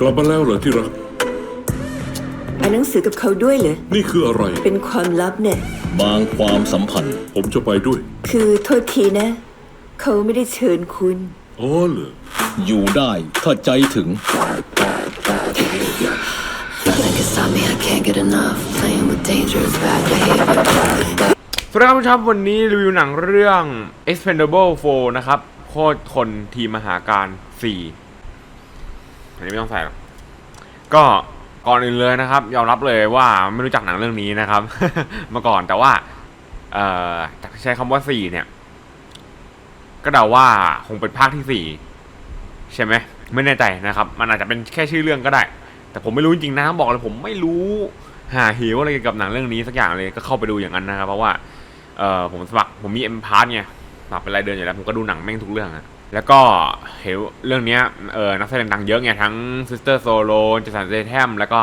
กลับมาแล้วเหรอที่รัก อ่านหนังสือกับเขาด้วยเหรอ นี่คืออะไร เป็นความลับเนี่ย บางความสัมพันธ์ ผมจะไปด้วย คือโทษทีนะ เขาไม่ได้เชิญคุณ อ๋อเหรอ อยู่ได้ถ้าใจถึง Nothing can stop me, I can't get enough. Playing with dangerous bad behavior. สวัสดีครับผู้ชมวันนี้รีวิวหนังเรื่อง Expendable 4 นะครับ โคตรคนทีมมหาการ 4 อันนี้ไม่ต้องใส่หรอกก็ก่อนอื่นเลยนะครับ ยอมรับเลยว่าไม่รู้จักหนังเรื่องนี้นะครับ มาก่อนแต่ว่าเอ่อจากใช้คำว่า4เนี่ย ก็เดาว่าคงเป็นภาคที่4ใช่ไหมไม่แน่ใจนะครับ มันอาจจะเป็นแค่ชื่อเรื่องก็ได้ แต่ผมไม่รู้จริงนะบอกเลยผมไม่รู้หาเหวอะไรเกี่ยวกับหนังเรื่องนี้สักอย่างเลยก็เข้าไปดูอย่างนั้นนะครับ เพราะว่าเออผมสมัครผมมีเอ็มพาร์ไงสมัครเป็นรายเดือนอยู่แล้วผมก็ดูหนังแม่งทุกเรื่องอะ แล้วก็เห็นเรื่องนี้เออนักแสดงดังเยอะไงทั้งซิสเตอร์โซโลเจสันเซแทมแล้วก็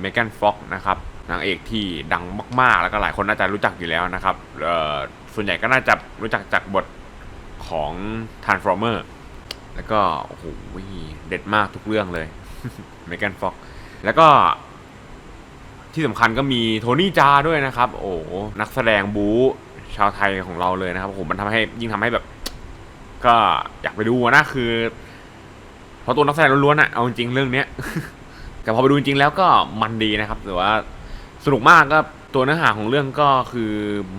เมแกนฟ็อกนะครับนางเอกที่ดังมากๆ แล้วก็หลายคนน่าจะรู้จักอยู่แล้วนะครับเออส่วนใหญ่ก็น่าจะรู้จักจากบทของ Transformer แล้วก็โอ้โหเด็ดมากทุกเรื่องเลยเมแกนฟ็อกแล้วก็ที่สำคัญก็มีโทนี่จาด้วยนะครับ โอ้นักแสดงบู๊ชาวไทยของเราเลยนะครับผมมันทำให้ยิ่งทำให้แบบ ก็อยากไปดูนะคือเพราะตัวนักแสดงล้วนๆอะเอาจริงเรื่องเนี้ย แต่พอไปดูจริงแล้วก็มันดีนะครับหรือว่าสนุกมากก็ตัวเนื้อหาของเรื่องก็คือ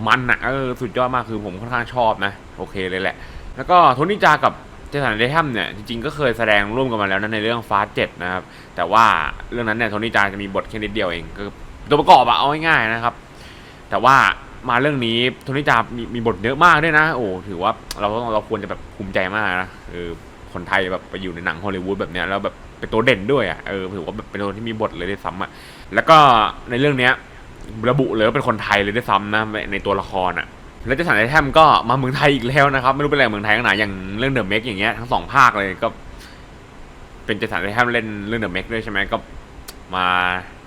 มันอะเออสุดยอดมากคือผมค่อนข้างชอบนะ โอเคเลยแหละ แล้วก็โทนี่จากับเจสันเดทัมเนี่ยจริงๆก็เคยแสดงร่วมกันมาแล้วนะในเรื่องฟาสเจ็ดนะครับ แต่ว่าเรื่องนั้นเนี่ยโทนี่จาจะมีบทแค่นิดเดียวเองก็ตัวประกอบอะเอาง่ายๆนะครับ แต่ว่า มาเรื่องนี้โทนี่จามีมีบทเยอะมากด้วยนะ โอ้ถือว่าเราต้องเราควรจะแบบภูมิใจมากนะเออคนไทยแบบไปอยู่ในหนังฮอลลีวูดแบบเนี้ยแล้วแบบเป็นตัวเด่นด้วยอะเออถือว่าแบบเป็นตัวที่มีบทเลยด้วยซ้ำอะแล้วก็ในเรื่องเนี้ยระบุเลยว่าเป็นคนไทยเลยด้วยซ้ำนะในตัวละครอะแล้วเจสันไอแทมก็มาเมืองไทยอีกแล้วนะครับ ไม่รู้เป็นอะไรเมืองไทยขนาดอย่างเรื่องเดอะเมกอย่างเงี้ยทั้งสองภาคเลยก็ เป็นเจสันไอแทมเล่นเรื่องเดอะเมกด้วยใช่ไหมก็มา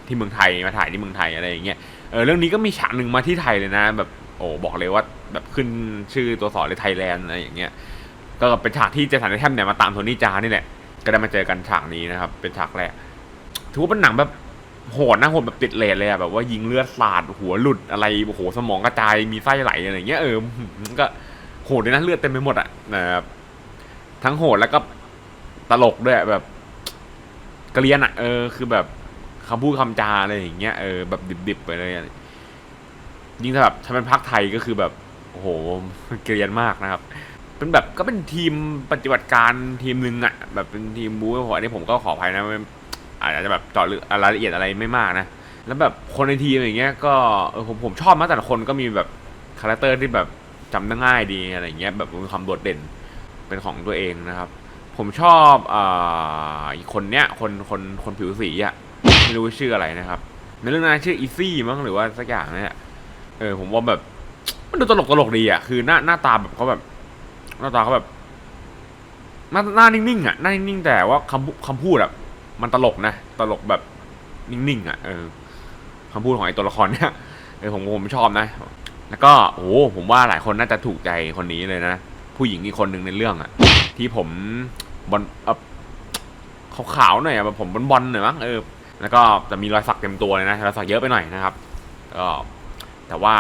ที่เมืองไทยมาถ่ายที่เมืองไทยอะไรอย่างเงี้ยเออเรื่องนี้ก็มีฉากหนึ่งมาที่ไทยเลยนะ แบบโอ้บอกเลยว่าแบบขึ้นชื่อตัวสอนเลยไทยแลนด์อะไรอย่างเงี้ยก็เป็นฉากที่เจสันไอแทมเนี่ยมาตามโทนี่จานี่แหละก็ได้มาเจอกันฉากนี้นะครับ เป็นฉากแรกถือว่าเป็นหนังแบบโหดนะโหดแบบติดเลทเลยอะแบบว่ายิงเลือดสาดหัวหลุดอะไรโอ้โหสมองกระจายมีไส้ไหลอะไรอย่างเงี้ยเออก็โหดเลยนะเลือดเต็มไปหมดอะนะครับทั้งโหดแล้วก็ตลกด้วยแบบกระเรียนอะเออคือแบบ คำพูดคำจาอะไรอย่างเงี้ยเออแบบดิบๆไปเลยยิ่งถ้าแบบถ้าเป็นภาคไทยก็คือแบบโอ้โหเกรียนมากนะครับ เป็นแบบก็เป็นทีมปฏิบัติการทีมหนึ่งอะแบบเป็นทีมบู๊ผมอันนี้ผมก็ขออภัยนะอาจจะแบบเจาะลึกรายละเอียดอะไรไม่มากนะแล้วแบบคนในทีมอย่างเงี้ยก็เออผมผมชอบมาแต่ละคนก็มีแบบคาแรคเตอร์ที่แบบจำได้ง่ายดีอะไรเงี้ยแบบมีความโดดเด่นเป็นของตัวเองนะครับ ผมชอบอ่าอีกคนเนี้ยคนคนคนผิวสีอะ ไม่รู้ชื่ออะไรนะครับในเรื่องนั้นชื่ออีซี่มั้งหรือว่าสักอย่างเนี่ยเออผมว่าแบบ มันดูตลกตลกดีอะคือหน้าหน้าตาแบบเขาแบบ หน้าตาเขาแบบหน้าหน้านิ่งๆอะหน้านิ่งๆแต่ว่าคำพูคำพูดอะมันตลกนะตลกแบบนิ่งๆอะเออคำพูดของไอ้ตัวละครเนี่ยเออผมผมชอบนะ แล้วก็โอ้โหผมว่าหลายคนน่าจะถูกใจคนนี้เลยนะผู้หญิงอีกคนหนึ่งในเรื่องอะ ที่ผมบอลเออขาวๆหน่อยอะแบบผมบอลๆหน่อยมั้งเออ แล้วก็จะมีรอยสักเต็มตัวเลยนะรอยสักเยอะไปหน่อยนะครับก็แต่ว่า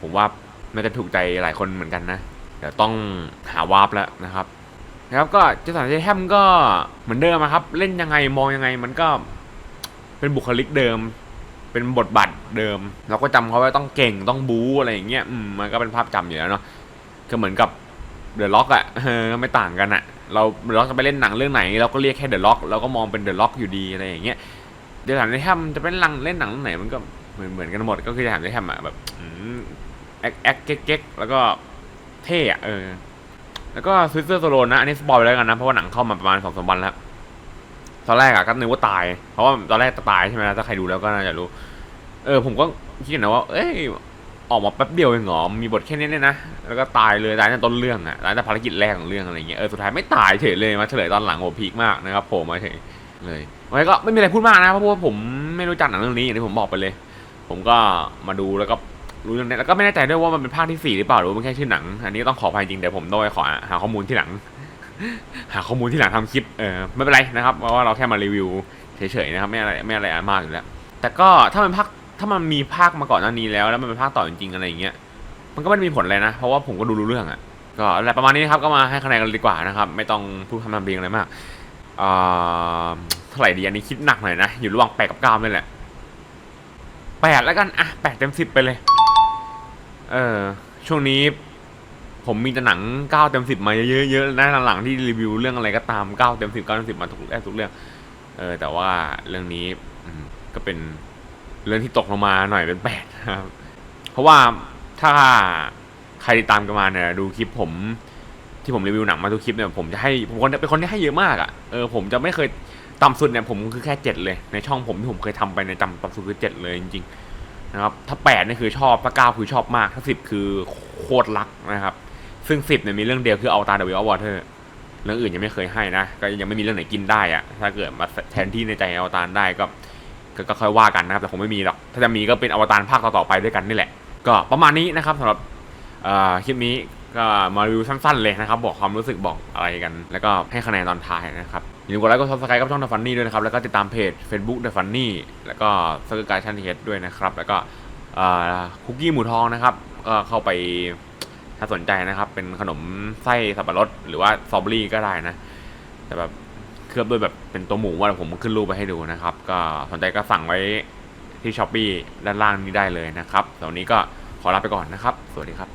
ผมว่าน่าจะถูกใจหลายคนเหมือนกันนะเดี๋ยวต้องหาวาร์ปแล้วนะครับนะครับก็เจสันเจแฮมก็เหมือนเดิมอะครับ เล่นยังไงมองยังไงมันก็เป็นบุคลิกเดิม เป็นบทบาทเดิม เราก็จำเขาไว้ต้องเก่งต้องบู๊อะไรอย่างเงี้ยอืมมันก็เป็นภาพจำอยู่แล้วเนาะก็เหมือนกับเดอะล็อกอะเออไม่ต่างกันอะเราเดอะล็อกจะไปเล่นหนังเรื่องไหน เราก็เรียกแค่เดอะล็อกเราก็มองเป็นเดอะล็อกอยู่ดีอะไรอย่างเงี้ย เจสันเจแฮมจะเป็นลังเล่นหนังเรื่องไหนมันก็เหมือนเหมือนกันหมดก็คือจะถามได้ทำอะแบบอืมแอคแอคเก๊กเก๊กแล้วก็เท่อะเออ แล้วก็สวิตเซอร์โซโลนะ อันนี้สปอยไปแล้วกันนะ เพราะว่าหนังเข้ามาประมาณสองสามวันแล้ว ตอนแรกอะก็นึกว่าตาย เพราะว่าตอนแรกจะตายใช่ไหมนะถ้าใครดูแล้วก็น่าจะรู้ เออ ผมก็คิดนะว่า เอ้ย ออกมาแป๊บเดียวเองเหรอ มีบทแค่นี้เนี่ยนะ แล้วก็ตายเลย ตายในต้นเรื่องอะตายในภารกิจแรกของเรื่องอะไรเงี้ย เออ สุดท้ายไม่ตายเฉยเลย มาเฉลยตอนหลังโหพีคมากนะครับผล่มาเฉย เลยไว้ก็ไม่มีอะไรพูดมากนะเพราะว่าผมไม่รู้จักหนังเรื่องนี้อย่างที่ผมบอกไปเลย ผมก็มาดูแล้วก็รู้เรื่องนี้แล้วก็ไม่แน่ใจด้วยว่ามันเป็นภาคที่สี่หรือเปล่าหรือว่ามันแค่ชื่อหนัง อันนี้ต้องขออภัยจริงเดี๋ยวผมต้องไปขอหาข้อมูลที่หลัง หาข้อมูลที่หลังทำคลิปเออไม่เป็นไรนะครับเพราะว่าเราแค่มารีวิวเฉยๆนะครับไม่อะไรไม่อะไรมากอยู่แล้ว แต่ก็ถ้ามันภาคถ้ามันมีภาคมาก่อนหน้านี้แล้ว แล้วมันเป็นภาคต่อจริงๆอะไรอย่างเงี้ยมันก็ไม่ได้มีผลอะไรนะเพราะว่าผมก็ดูรู้เรื่องอะ่ะก็อะไรประมาณนี้ครับก็มาให้คะแนนกันดีกว่านะครับ ไม่ต้องพูดคำทำเพลงอะไรมาก เท่าไหร่ดีอันนี้คิดหนักหน่อยนะ อยู่ระหว่างแปดกับเก้านี่แหละแปดแล้วกัน อะแปดเต็มสิบไปเลย เออ ช่วงนี้ ผมมีแต่หนังเก้าเต็มสิบมาเยอะๆนะหลังๆที่รีวิวเรื่องอะไรก็ตามเก้าเต็มสิบเก้าเต็มสิบมาทุกแทุกเรื่อง เออ แต่ว่าเรื่องนี้ก็เป็นเรื่องที่ตกลงมาหน่อยเป็นแปดนะครับ เพราะว่าถ้าใครติดตามกันมาเนี่ยดูคลิปผม ที่ผมรีวิวหนังมาทุกคลิปเนี่ยผมจะให้ผมคนเป็นคนที่ให้เยอะมากอะ่ะเออผมจะไม่เคยต่ำสุดเนี่ยผมคือแค่เจ็ดเลยในช่องผมที่ผมเคยทำไปในยจำต่ำสุดคือเจ็ดเลยจริงๆนะครับถ้าแปดนี่คือชอบถ้าเก้าคือชอบมากถ้าสิบคือโคตรรักนะครับ ซึ่งสิบเนี่ยมีเรื่องเดียวคือเอาตาเดวิลวอเตอร์เรื่องอื่นยังไม่เคยให้นะ ก็ยังไม่มีเรื่องไหนกินได้อะถ้าเกิดมาแทนที่ในใจอวตารได้ก็ก็ค่อยว่ากันนะครับ แต่คงไม่มีหรอก ถ้าจะมีก็เป็นอวตารภาคต่อๆไปด้วยกันนี่แหละ ก็ประมาณนี้นะครับสำหรับคลิปนี้ ก็มารีวิวสั้นๆเลยนะครับ บอกความรู้สึกบอกอะไรกัน แล้วก็ให้คะแนนตอนท้ายนะครับอย่าลืมกดไลค์กดซับสไครต์กับช่อง The Funny ด้วยนะครับ แล้วก็ติดตามเพจ Facebook The Funny แล้วก็สกายชันเฮดด้วยนะครับ แล้วก็คุกกี้หมูทองนะครับก็เข้าไปถ้าสนใจนะครับ เป็นขนมไส้สับปะรดหรือว่าสตรอเบอรี่ก็ได้นะ แต่แบบเคลือบด้วยแบบเป็นตัวหมูว่าผมขึ้นรูปไปให้ดูนะครับ ก็สนใจก็สั่งไว้ที่ช้อปปีด้านล่างนี้ได้เลยนะครับตอนนี้ก็ขอลาไปก่อนนะครับ สวัสดีครับ